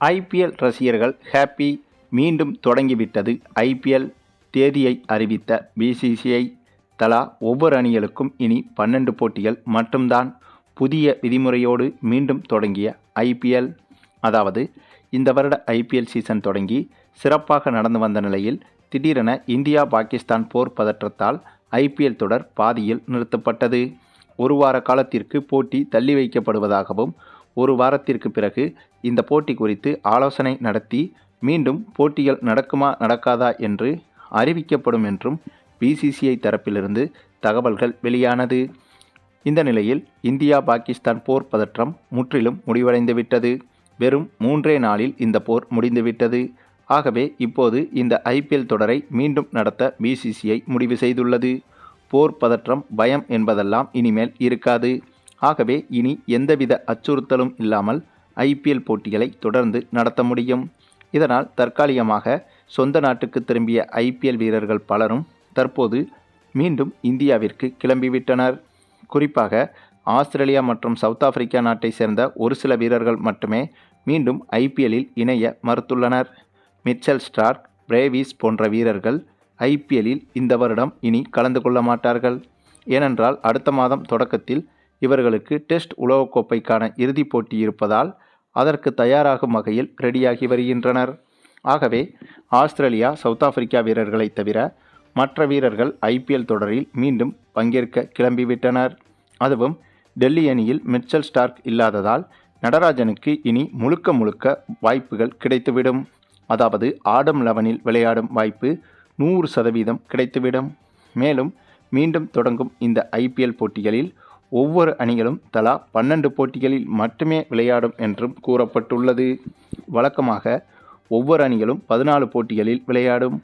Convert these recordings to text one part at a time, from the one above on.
IPL ரசிகர்கள் happy மீண்டும் தொடங்கிவிட்டது. ஐபிஎல் தேதியை அறிவித்த பிசிசிஐ தலா ஒவ்வொரு அணிகளுக்கும் இனி பன்னெண்டு போட்டிகள் மட்டும்தான் புதிய விதிமுறையோடு மீண்டும் தொடங்கிய ஐபிஎல் அதாவது இந்த வருட ஐபிஎல் சீசன் தொடங்கி சிறப்பாக நடந்து வந்த நிலையில் திடீரென இந்தியா பாகிஸ்தான் போர் பதற்றத்தால் ஐபிஎல் தொடர் பாதியில் நிறுத்தப்பட்டது. ஒரு வார காலத்திற்கு போட்டி தள்ளி வைக்கப்படுவதாகவும் ஒரு வாரத்திற்கு பிறகு இந்த போட்டி குறித்து ஆலோசனை நடத்தி மீண்டும் போட்டிகள் நடக்குமா நடக்காதா என்று அறிவிக்கப்படும் என்றும் பிசிசிஐ தரப்பிலிருந்து தகவல்கள் வெளியானது. இந்த நிலையில் இந்தியா பாகிஸ்தான் போர் பதற்றம் முற்றிலும் முடிவடைந்துவிட்டது. வெறும் மூன்றே நாளில் இந்த போர் முடிந்துவிட்டது. ஆகவே இப்போது இந்த ஐபிஎல் தொடரை மீண்டும் நடத்த பிசிசிஐ முடிவு செய்துள்ளது. போர் பதற்றம் பயம் என்பதெல்லாம் இனிமேல் இருக்காது. ஆகவே இனி எந்தவித அச்சுறுத்தலும் இல்லாமல் ஐபிஎல் போட்டிகளை தொடர்ந்து நடத்த முடியும். இதனால் தற்காலிகமாக சொந்த நாட்டுக்கு திரும்பிய ஐபிஎல் வீரர்கள் பலரும் தற்போது மீண்டும் இந்தியாவிற்கு கிளம்பிவிட்டனர். குறிப்பாக ஆஸ்திரேலியா மற்றும் சவுத் ஆப்பிரிக்கா நாட்டை சேர்ந்த ஒரு சில வீரர்கள் மட்டுமே மீண்டும் ஐபிஎல்லில் இணைய மறுத்துள்ளனர். மிச்சல் ஸ்டார்க் பிரேவிஸ் போன்ற வீரர்கள் ஐபிஎல்லில் இந்த வருடம் இனி கலந்து கொள்ள மாட்டார்கள். ஏனென்றால் அடுத்த மாதம் தொடக்கத்தில் இவர்களுக்கு டெஸ்ட் உலகக்கோப்பைக்கான இறுதிப் போட்டி இருப்பதால் அதற்கு தயாராகும் வகையில் ரெடியாகி வருகின்றனர். ஆகவே ஆஸ்திரேலியா சவுத் ஆப்பிரிக்கா வீரர்களை தவிர மற்ற வீரர்கள் ஐபிஎல் தொடரில் மீண்டும் பங்கேற்க கிளம்பிவிட்டனர். அதுவும் டெல்லி அணியில் மிச்சல் ஸ்டார்க் இல்லாததால் நடராஜனுக்கு இனி முழுக்க முழுக்க வாய்ப்புகள் கிடைத்துவிடும். அதாவது ஆடம் லெவனில் விளையாடும் வாய்ப்பு நூறு சதவீதம் கிடைத்துவிடும். மேலும் மீண்டும் தொடங்கும் இந்த ஐபிஎல் போட்டிகளில் ஒவ்வொரு அணிகளும் தலா பன்னெண்டு போட்டிகளில் மட்டுமே விளையாடும் என்றும் கூறப்பட்டுள்ளது. வழக்கமாக ஒவ்வொரு அணிகளும் பதினாலு போட்டிகளில் விளையாடும்.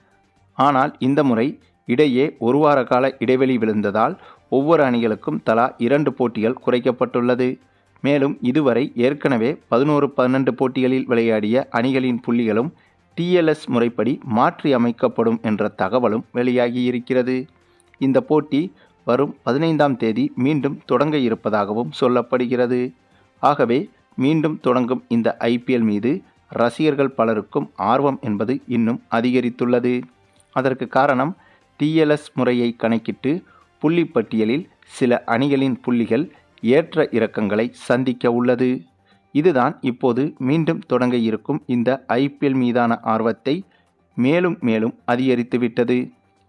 ஆனால் இந்த முறை இடையே ஒரு வார கால இடைவெளி விழுந்ததால் ஒவ்வொரு அணிகளுக்கும் தலா இரண்டு போட்டிகள் குறைக்கப்பட்டுள்ளது. மேலும் இதுவரை ஏற்கனவே பதினோரு பன்னெண்டு போட்டிகளில் விளையாடிய அணிகளின் புள்ளிகளும் டிஎல்எஸ் முறைப்படி மாற்றி அமைக்கப்படும் என்ற தகவலும் வெளியாகியிருக்கிறது. இந்த போட்டி வரும் பதினைந்தாம் தேதி மீண்டும் தொடங்க இருப்பதாகவும் சொல்லப்படுகிறது. ஆகவே மீண்டும் தொடங்கும் இந்த ஐபிஎல் மீது ரசிகர்கள் பலருக்கும் ஆர்வம் என்பது இன்னும் அதிகரித்துள்ளது. அதற்கு காரணம் டிஎல்எஸ் முறையை கணக்கிட்டு புள்ளி பட்டியலில் சில அணிகளின் புள்ளிகள் ஏற்ற இறக்கங்களை சந்திக்க உள்ளது. இதுதான் இப்போது மீண்டும் தொடங்க இருக்கும் இந்த ஐபிஎல் மீதான ஆர்வத்தை மேலும் மேலும் அதிகரித்துவிட்டது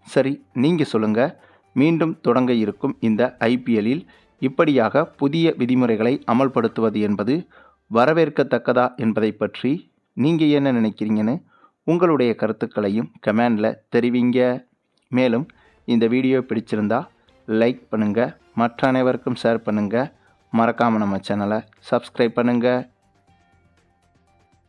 சரி நீங்கள் சொல்லுங்கள் மீண்டும் தொடங்க இருக்கும் இந்த ஐபிஎல்லில் இப்படியாக புதிய விதிமுறைகளை அமல்படுத்துவது என்பது வரவேற்கத்தக்கதா என்பதை பற்றி நீங்கள் என்ன நினைக்கிறீங்கன்னு உங்களுடைய கருத்துக்களையும் கமெண்டில் தெரிவிங்க. மேலும் இந்த வீடியோ பிடிச்சிருந்தா லைக் பண்ணுங்கள் மற்ற அனைவருக்கும் ஷேர் பண்ணுங்கள் மறக்காமல் நம்ம சேனலை சப்ஸ்கிரைப் பண்ணுங்கள்